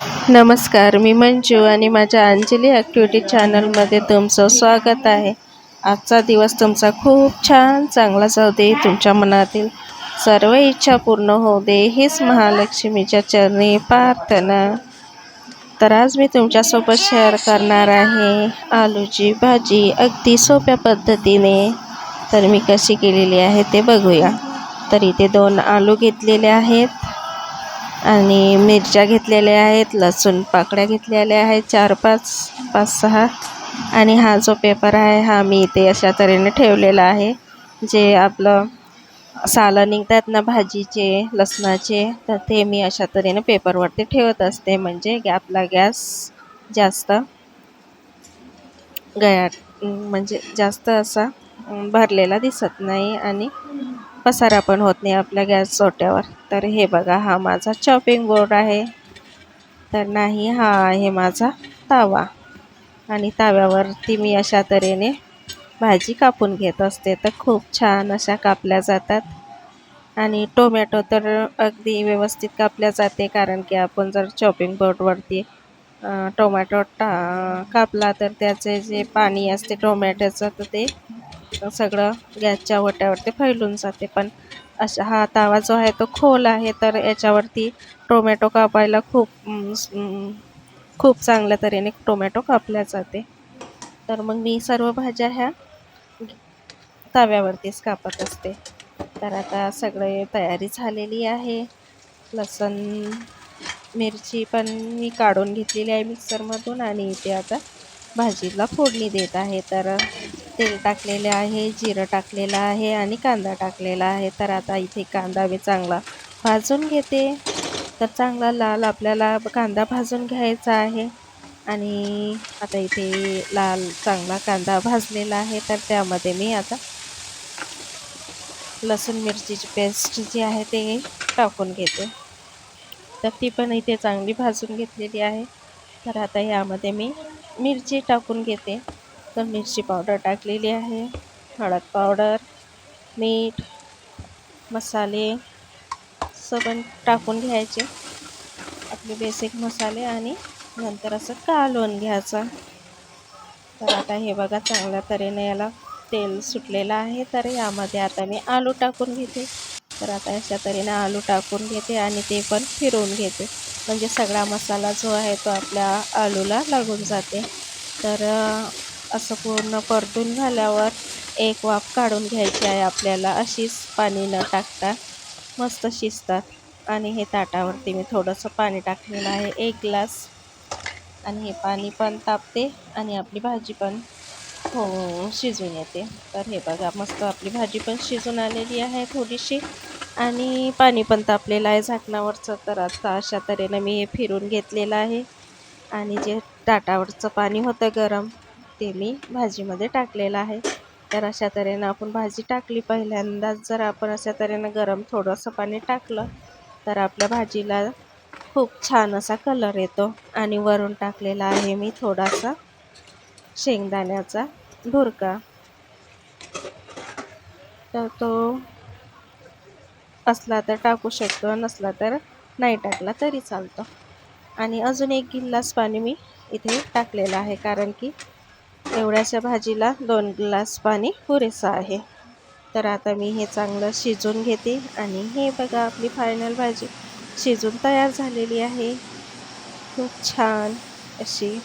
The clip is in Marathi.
नमस्कार मी मंजू आणि माझ्या अंजली ॲक्टिव्हिटी चॅनलमध्ये तुमचं स्वागत आहे. आजचा दिवस तुमचा खूप छान चांगला जाऊ दे तुमच्या मनातील सर्व इच्छा पूर्ण होऊ दे हीच महालक्ष्मीच्या चरणी प्रार्थना. तर आज मी तुमच्यासोबत शेअर करणार आहे आलूची भाजी अगदी सोप्या पद्धतीने. तर मी कशी केलेली आहे ते बघूया. तर इथे दोन आलू घेतलेले आहेत. आणि मिरच्या घेतलेल्या आहेत लसूण पाकळ्या घेतलेल्या आहेत चार पाच पाच सहा. आणि हा जो पेपर आहे हा मी इथे अशा तऱ्हेने ठेवलेला आहे जे आपलं सालं निघतात ना भाजीचे लसणाचे तर ते मी अशा तऱ्हेने पेपरवरती ठेवत असते. म्हणजे गॅ- आपला गॅस जास्त गया म्हणजे जास्त असा भरलेला दिसत नाही आणि पसारा पण होत नाही आपल्या गॅस चोट्यावर तर हे बघा हा माझा चॉपिंग बोर्ड आहे. तर नाही हा आहे माझा तवा. आणि तव्यावरती मी अशा तऱ्हेने भाजी कापून घेत असते. तर खूप छान अशा कापल्या जातात. आणि टोमॅटो तर अगदी व्यवस्थित कापल्या जाते कारण की आपण जर चॉपिंग बोर्डवरती टोमॅटो टा कापला तर त्याचे जे पाणी असते टोमॅटोचं तर ते सगळं गॅसच्या ओट्यावरती फैलून जाते. पण अशा हा तवा जो आहे तो खोल आहे तर याच्यावरती टोमॅटो कापायला खूप खूप चांगल्या तऱ्हेने टोमॅटो कापल्या जाते. तर मग मी सर्व भाज्या ह्या तव्यावरतीच कापत असते. तर आता सगळे तयारी झालेली आहे. लसण मिरची पण मी काढून घेतलेली आहे मिक्सरमधून आणि इथे आता भाजीला फोडणी देत आहे. तर तेल टाकलेले आहे जिरं टाकलेलं आहे आणि कांदा टाकलेला आहे. तर आता इथे कांदा मी चांगला भाजून घेते. तर चांगला लाल आपल्याला कांदा भाजून घ्यायचा आहे. आणि आता इथे लाल चांगला कांदा भाजलेला आहे. तर त्यामध्ये मी आता लसूण मिरचीची पेस्ट जी आहे ते टाकून घेते. तर ती पण इथे चांगली भाजून घेतलेली आहे. तर आता यामध्ये मी मिरची टाकून घेते. तर मिरची पावडर टाकलेली आहे हळद पावडर मीठ मसाले सगळं टाकून घ्यायचे. आपले बेसिक मसाले आणि नंतर असं कालवून घ्यायचं. तर आता हे बघा चांगल्या तऱ्हेने याला तेल सुटलेलं आहे तर यामध्ये आता मी आलू टाकून घेते. तर आता अशा तऱ्हेने आलू टाकून घेते आणि ते पण फिरवून घेते. म्हणजे सगळा मसाला जो आहे तो आपल्या आलूला लागून जाते. तर असं पूर्ण परतून झाल्यावर एक वाफ काढून घ्यायची आहे आपल्याला. अशीच पाणी न टाकता मस्त शिजतात. आणि हे ताटावरती मी थोडंसं पाणी टाकलेलं आहे. एक ग्लास. आणि हे पाणी पण तापते आणि आपली भाजी पण हो शिजून येते. तर हे बघा मस्त आपली भाजी पण शिजून आलेली आहे थोडीशी. आणि पाणी पण तापलेलं आहे झाकणावरचं. तर आता अशा तऱ्हेनं मी हे फिरून घेतलेलं आहे. आणि जे ताटावरचं पाणी होतं गरम ते मी भाजीमध्ये टाकलेलं आहे. तर अशा तऱ्हेनं आपण भाजी टाकली पहिल्यांदाच जर आपण अशा तऱ्हेनं गरम थोडंसं पाणी टाकलं तर आपल्या भाजीला खूप छान असा कलर येतो. आणि वरून टाकलेला आहे मी थोडासा शेंगदाण्याचा भुरका तर तो असला तर टाकू शकतो नसला तर नाही टाकला तरी चालतो. आणि अजून एक गिल्लास पाणी मी इथे टाकलेलं आहे कारण की एवढ्याशा भाजीला दोन ग्लास पाणी पुरेसं आहे. तर आता मी हे चांगलं शिजून घेते आणि हे बघा आपली फायनल भाजी. शिजून तयार झालेली आहे. खूप छान अशी